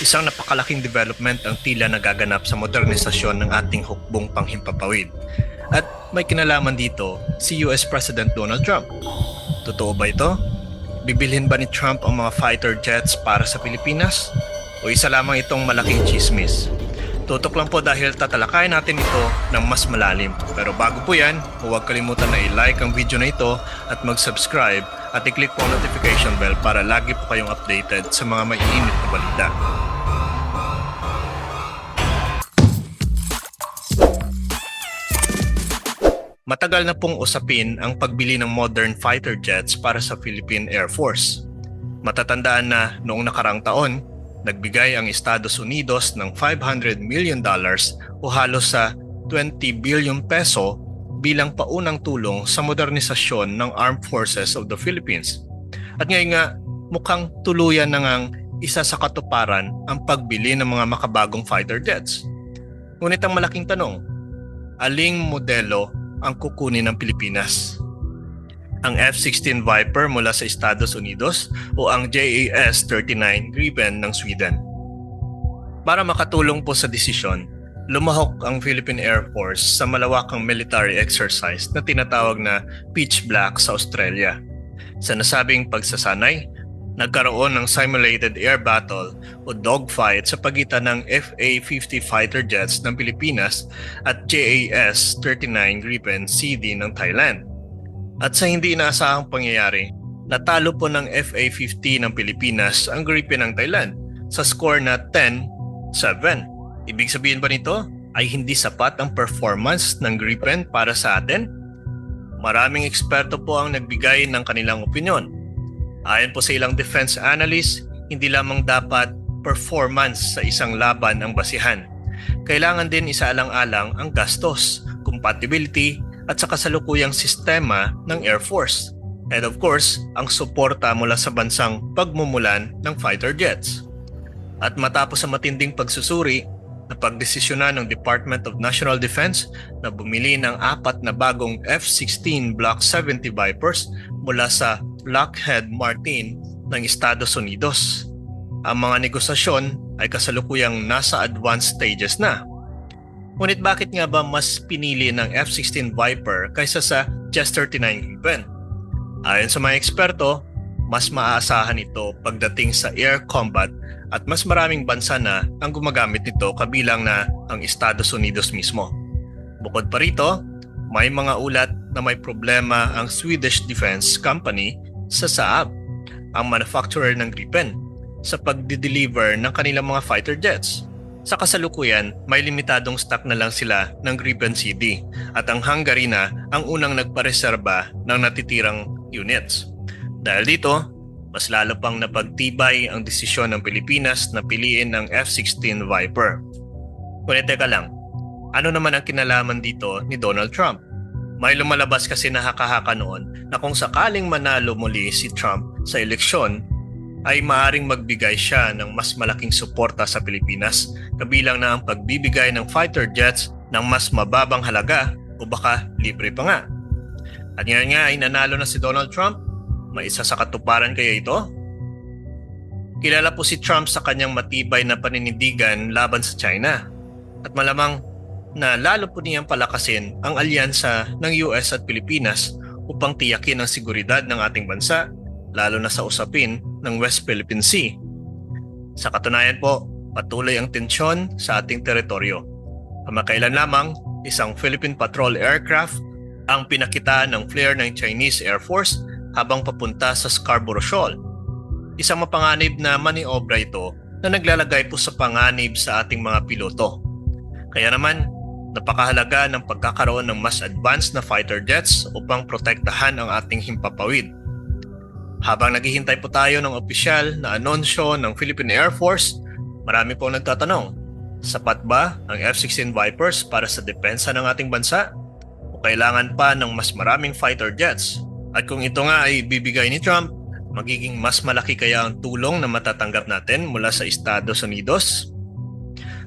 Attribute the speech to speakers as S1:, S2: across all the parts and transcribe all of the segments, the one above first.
S1: Isang napakalaking development ang tila nagaganap sa modernisasyon ng ating hukbong panghimpapawid. At may kinalaman dito si US President Donald Trump. Totoo ba ito? Bibilhin ba ni Trump ang mga fighter jets para sa Pilipinas? O isa lamang itong malaking chismis? Tutok lang po dahil tatalakayin natin ito ng mas malalim. Pero bago po yan, huwag kalimutan na i-like ang video na ito at mag-subscribe at i-click po ang notification bell para lagi po kayong updated sa mga maiinit na balita. Matagal na pong usapin ang pagbili ng modern fighter jets para sa Philippine Air Force. Matatandaan na noong nakarang taon, nagbigay ang Estados Unidos ng 500 million dollars o halos sa 20 billion peso bilang paunang tulong sa modernisasyon ng Armed Forces of the Philippines. At ngayon nga, mukhang tuluyan na ngang isa sa katuparan ang pagbili ng mga makabagong fighter jets. Ngunit ang malaking tanong, aling modelo ang kukunin ng Pilipinas? Ang F-16 Viper mula sa Estados Unidos o ang JAS-39 Gripen ng Sweden? Para makatulong po sa desisyon, lumahok ang Philippine Air Force sa malawakang military exercise na tinatawag na Pitch Black sa Australia. Sa nasabing pagsasanay, nagkaroon ng simulated air battle o dogfight sa pagitan ng FA-50 fighter jets ng Pilipinas at JAS-39 Gripen CD ng Thailand. At sa hindi inaasahang pangyayari, natalo po ng FA-50 ng Pilipinas ang Gripen ng Thailand sa score na 10-7. Ibig sabihin ba nito ay hindi sapat ang performance ng Gripen para sa atin? Maraming eksperto po ang nagbigay ng kanilang opinyon. Ayon po sa ilang defense analyst, hindi lamang dapat performance sa isang laban ang basihan. Kailangan din isaalang-alang ang gastos, compatibility, at sa kasalukuyang sistema ng Air Force. And of course, ang suporta mula sa bansang pagmumulan ng fighter jets. At matapos sa matinding pagsusuri, napagdesisyonan ng Department of National Defense na bumili ng apat na bagong F-16 Block 70 Vipers mula sa Lockheed Martin ng Estados Unidos. Ang mga negosasyon ay kasalukuyang nasa advanced stages na. Ngunit bakit nga ba mas pinili ng F-16 Viper kaysa sa Just 39 Gripen? Ayon sa mga eksperto, mas maaasahan ito pagdating sa air combat at mas maraming bansa na ang gumagamit nito kabilang na ang Estados Unidos mismo. Bukod pa rito, may mga ulat na may problema ang Swedish Defense Company sa Saab, ang manufacturer ng Gripen, sa pagdi-deliver ng kanilang mga fighter jets. Sa kasalukuyan, may limitadong stock na lang sila ng Gripen CD at ang Hungary na ang unang nagpareserba ng natitirang units. Dahil dito, mas lalo pang napagtibay ang desisyon ng Pilipinas na piliin ng F-16 Viper. Ngunit teka lang, ano naman ang kinalaman dito ni Donald Trump? May lumalabas kasi nakakahaka noon na kung sakaling manalo muli si Trump sa eleksyon, ay maaring magbigay siya ng mas malaking suporta sa Pilipinas kabilang na ang pagbibigay ng fighter jets ng mas mababang halaga o baka libre pa nga. At ngayon nga ay nanalo na si Donald Trump, may isa sa katuparan kaya ito? Kilala po si Trump sa kanyang matibay na paninindigan laban sa China at malamang na lalo po niyang palakasin ang alyansa ng US at Pilipinas upang tiyakin ang seguridad ng ating bansa lalo na sa usapin ng West Philippine Sea. Sa katunayan po, patuloy ang tensyon sa ating teritoryo. Kamakailan lamang, isang Philippine Patrol Aircraft ang pinakita ng flare ng Chinese Air Force habang papunta sa Scarborough Shoal. Isang mapanganib na maniobra ito na naglalagay po sa panganib sa ating mga piloto. Kaya naman, napakahalaga ng pagkakaroon ng mas advanced na fighter jets upang protektahan ang ating himpapawid. Habang naghihintay po tayo ng opisyal na anunsyo ng Philippine Air Force, marami po nagtatanong, sapat ba ang F-16 Vipers para sa depensa ng ating bansa? O kailangan pa ng mas maraming fighter jets? At kung ito nga ay bibigay ni Trump, magiging mas malaki kaya ang tulong na matatanggap natin mula sa Estados Unidos?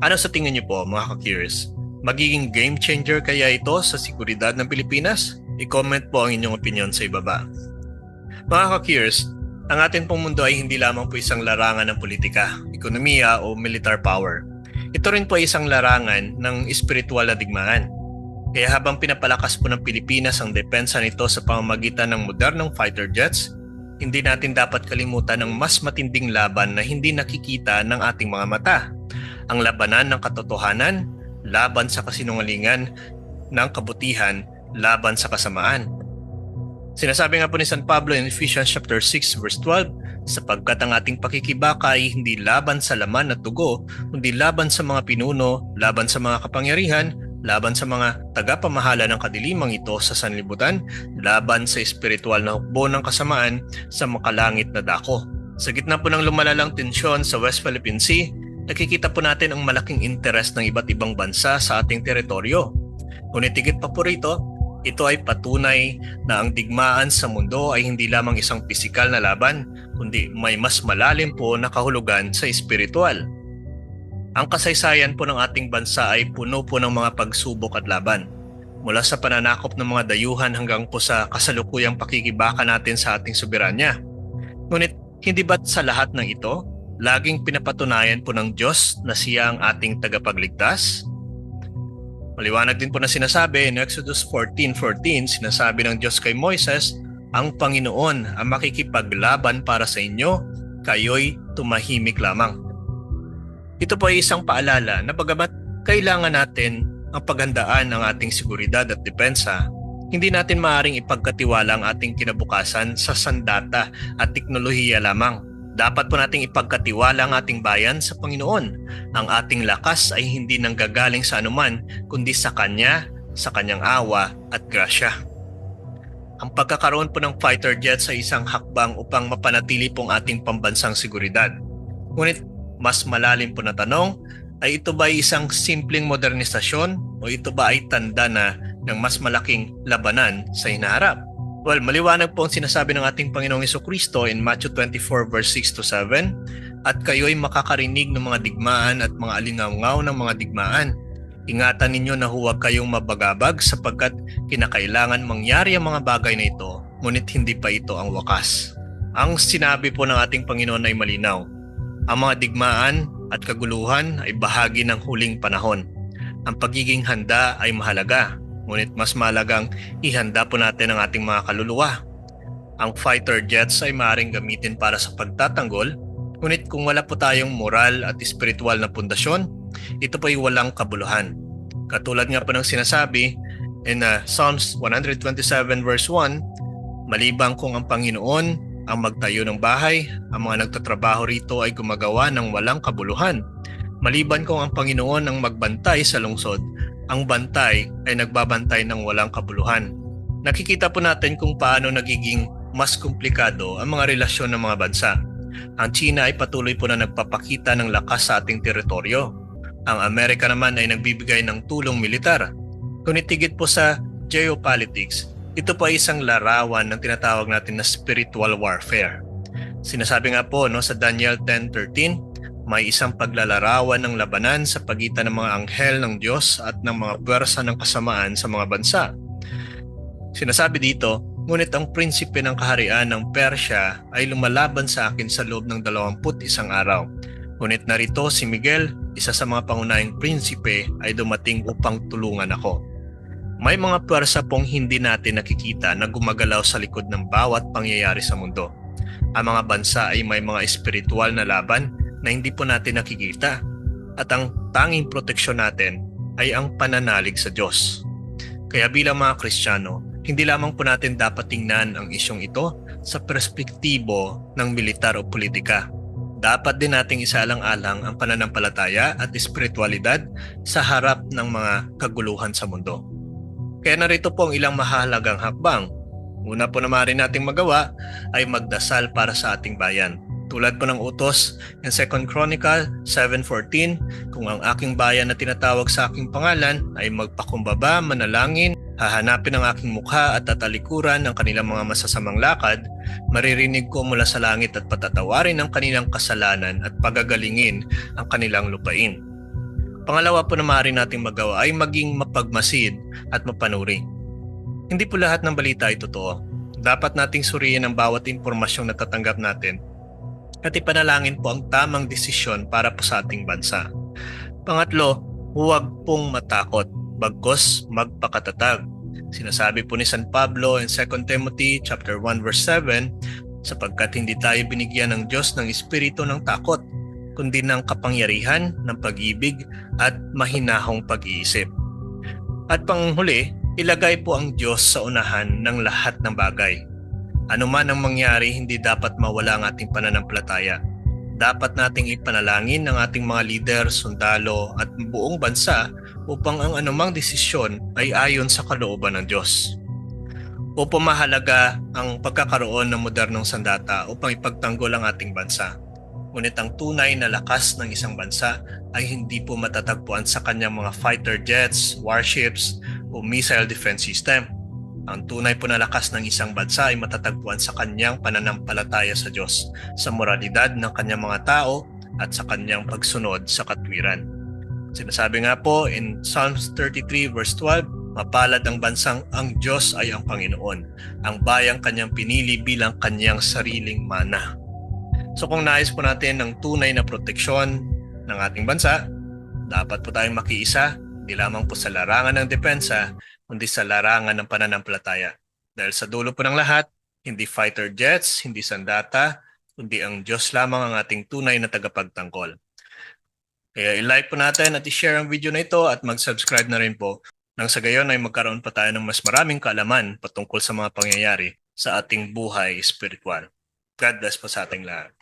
S1: Ano sa tingin niyo po mga ka-curious? Magiging game changer kaya ito sa seguridad ng Pilipinas? I-comment po ang inyong opinion sa ibaba. Mga ka-curious, ang atin pong mundo ay hindi lamang po isang larangan ng politika, ekonomiya o militar power. Ito rin po ay isang larangan ng espiritual na digmaan. Kaya habang pinapalakas po ng Pilipinas ang depensa nito sa pamamagitan ng modernong fighter jets, hindi natin dapat kalimutan ang mas matinding laban na hindi nakikita ng ating mga mata. Ang labanan ng katotohanan, laban sa kasinungalingan, ng kabutihan, laban sa kasamaan. Sinasabi nga po ni San Pablo in Ephesians chapter 6 verse 12, sapagkat ang ating pakikibaka ay hindi laban sa laman at dugo, kundi laban sa mga pinuno, laban sa mga kapangyarihan, laban sa mga tagapamahala ng kadilimang ito sa sanlibutan, laban sa espiritual na hukbo ng kasamaan sa makalangit na dako. Sa gitna po ng lumalalang tensyon sa West Philippine Sea, nakikita po natin ang malaking interes ng iba't ibang bansa sa ating teritoryo. Ngunit higit pa po rito, ito ay patunay na ang digmaan sa mundo ay hindi lamang isang pisikal na laban, kundi may mas malalim po na kahulugan sa espiritual. Ang kasaysayan po ng ating bansa ay puno po ng mga pagsubok at laban. Mula sa pananakop ng mga dayuhan hanggang po sa kasalukuyang pakikibaka natin sa ating soberanya. Ngunit hindi ba't sa lahat ng ito, laging pinapatunayan po ng Diyos na siya ang ating tagapagligtas? Maliwanag din po na sinasabi in Exodus 14.14, sinasabi ng Diyos kay Moises, ang Panginoon ang makikipaglaban para sa inyo, kayo'y tumahimik lamang. Ito po ay isang paalala na bagamat kailangan natin ang paghandaan ng ating seguridad at depensa, hindi natin maaring ipagkatiwala ang ating kinabukasan sa sandata at teknolohiya lamang. Dapat po nating ipagkatiwala ang ating bayan sa Panginoon. Ang ating lakas ay hindi nanggagaling sa anuman, kundi sa Kanya, sa Kanyang awa at grasya. Ang pagkakaroon po ng fighter jets ay isang hakbang upang mapanatili pong ating pambansang seguridad. Ngunit mas malalim po na tanong, ay ito ba ay isang simpleng modernisasyon o ito ba ay tanda na ng mas malaking labanan sa hinaharap? Well, maliwanag po ang sinasabi ng ating Panginoong Kristo in Matthew 24 verse 6 to 7, At kayo'y makakarinig ng mga digmaan at mga alingawngaw ng mga digmaan. Ingatan ninyo na huwag kayong mabagabag sapagkat kinakailangan mangyari ang mga bagay na ito, ngunit hindi pa ito ang wakas. Ang sinabi po ng ating Panginoon ay malinaw. Ang mga digmaan at kaguluhan ay bahagi ng huling panahon. Ang pagiging handa ay mahalaga, Ngunit mas malagang ihanda po natin ang ating mga kaluluwa. Ang fighter jets ay maaaring gamitin para sa pagtatanggol, ngunit kung wala po tayong moral at espiritual na pundasyon, ito po ay walang kabuluhan. Katulad nga po ng sinasabi in uh, Psalms 127 verse 1, Malibang kung ang Panginoon ang magtayo ng bahay, ang mga nagtatrabaho rito ay gumagawa ng walang kabuluhan. Maliban kung ang Panginoon ang magbantay sa lungsod, ang bantay ay nagbabantay ng walang kabuluhan. Nakikita po natin kung paano nagiging mas komplikado ang mga relasyon ng mga bansa. Ang China ay patuloy po na nagpapakita ng lakas sa ating teritoryo. Ang Amerika naman ay nagbibigay ng tulong militar. Ngunit tigit po sa geopolitics, ito po ay isang larawan ng tinatawag natin na spiritual warfare. Sinasabi nga po no, sa Daniel 10.13, may isang paglalarawan ng labanan sa pagitan ng mga anghel ng Diyos at ng mga puwersa ng kasamaan sa mga bansa. Sinasabi dito, ngunit ang prinsipe ng kaharian ng Persya ay lumalaban sa akin sa loob ng 21 araw. Ngunit narito si Miguel, isa sa mga pangunahing prinsipe, ay dumating upang tulungan ako. May mga puwersa pong hindi natin nakikita na gumagalaw sa likod ng bawat pangyayari sa mundo. Ang mga bansa ay may mga espiritual na laban na hindi po natin nakikita at ang tanging proteksyon natin ay ang pananalig sa Diyos. Kaya bilang mga Kristiyano, hindi lamang po natin dapat tingnan ang isyong ito sa perspektibo ng militar o politika. Dapat din nating isalang-alang ang pananampalataya at espiritualidad sa harap ng mga kaguluhan sa mundo. Kaya narito po ang ilang mahalagang hakbang. Una po na maaari nating magawa ay magdasal para sa ating bayan. Tulad po ng utos in 2 Chronicle 7.14, kung ang aking bayan na tinatawag sa aking pangalan ay magpakumbaba, manalangin, hahanapin ang aking mukha at tatalikuran ng kanilang mga masasamang lakad, maririnig ko mula sa langit at patatawarin ang kanilang kasalanan at pagagalingin ang kanilang lupain. Pangalawa po na maaari nating magawa ay maging mapagmasid at mapanuri. Hindi po lahat ng balita ay totoo dapat nating suriin ang bawat impormasyong natatanggap natin at ipanalangin po ang tamang desisyon para po sa ating bansa. Pangatlo, huwag pong matakot, bagkos magpakatatag. Sinasabi po ni San Pablo in 2 Timothy chapter 1 verse 7, sapagkat hindi tayo binigyan ng Diyos ng espiritu ng takot, kundi ng kapangyarihan, ng pag-ibig at mahinahong pag-iisip. At panghuli, ilagay po ang Diyos sa unahan ng lahat ng bagay. Ano man ang mangyari, hindi dapat mawala ang ating pananampalataya. Dapat nating ipanalangin ng ating mga lider, sundalo at buong bansa upang ang anumang desisyon ay ayon sa kalooban ng Diyos. Upo mahalaga ang pagkakaroon ng modernong sandata upang ipagtanggol ang ating bansa. Ngunit ang tunay na lakas ng isang bansa ay hindi po matatagpuan sa kanyang mga fighter jets, warships o missile defense system. Ang tunay po na lakas ng isang bansa ay matatagpuan sa kanyang pananampalataya sa Diyos, sa moralidad ng kanyang mga tao at sa kanyang pagsunod sa katwiran. Sinasabi nga po in Psalms 33 verse 12, Mapalad ang bansang ang Diyos ay ang Panginoon, ang bayang kanyang pinili bilang kanyang sariling mana. So kung nais po natin ng tunay na proteksyon ng ating bansa, dapat po tayong makiisa, hindi lamang po sa larangan ng depensa, kundi sa larangan ng pananampalataya. Dahil sa dulo po ng lahat, hindi fighter jets, hindi sandata, kundi ang Diyos lamang ang ating tunay na tagapagtanggol. Kaya i-like po natin at i-share ang video na ito at mag-subscribe na rin po nang sa gayon ay magkaroon pa tayo ng mas maraming kaalaman patungkol sa mga pangyayari sa ating buhay espiritual. God bless po sa ating lahat.